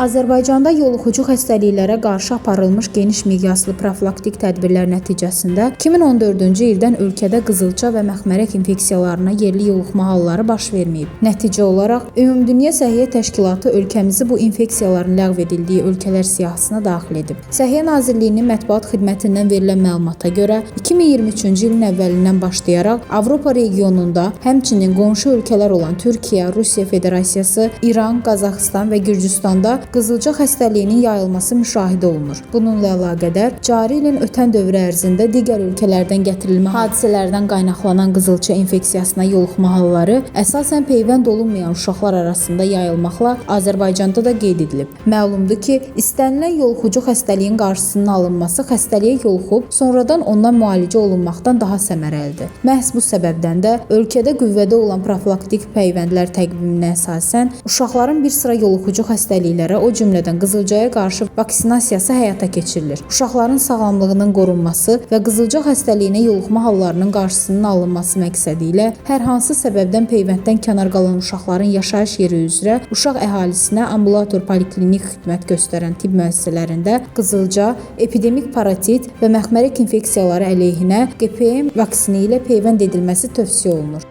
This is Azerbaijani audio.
Azərbaycanda yoluxucu xəstəliklərə qarşı aparılmış geniş miqyaslı profilaktik tədbirlər nəticəsində 2014-cü ildən ölkədə qızılça və məxmərək infeksiyalarına yerli yoluxma halları baş verməyib. Nəticə olaraq Ümumdünya Səhiyyə Təşkilatı ölkəmizi bu infeksiyaların ləğv edildiyi ölkələr siyahısına daxil edib. Səhiyyə Nazirliyinin mətbuat xidmətindən verilən məlumata görə 2023-cü ilin əvvəlindən başlayaraq Avropa regionunda, həmçinin qonşu ölkələr olan Türkiyə, Rusiya Federasiyası, İran, Qazaxıstan və Gürcüstanda qızılca xəstəliyinin yayılması müşahidə olunur. Bununla əlaqədar cari ilin ötən dövr ərzində digər ölkələrdən gətirilmə hadisələrdən qaynaqlanan qızılca infeksiyasına yoluxma halları əsasən peyvənd olunmayan uşaqlar arasında yayılmaqla Azərbaycanda da qeyd edilib. Məlumdur ki, istənilən yoluxucu xəstəliyin qarşısının alınması xəstəliyə yoluxub sonradan ondan müalicə olunmaqdan daha səmərəlidir. Məhz bu səbəbdən də ölkədə qüvvədə olan profilaktik peyvəndlər təqviminə əsasən uşaqların bir sıra yoluxucu xəstəliklərə, o cümlədən qızılcaya qarşı vaksinasiyası həyata keçirilir. Uşaqların sağlamlığının qorunması və qızılca xəstəliyinə yoluxma hallarının qarşısının alınması məqsədi ilə hər hansı səbəbdən peyvənddən kənar qalan uşaqların yaşayış yeri üzrə uşaq əhalisinə ambulator poliklinik xidmət göstərən tibb müəssisələrində qızılca, epidemik paratit və məxmərək infeksiyaları əleyhinə QPM vaksini ilə peyvənd edilməsi tövsiyə olunur.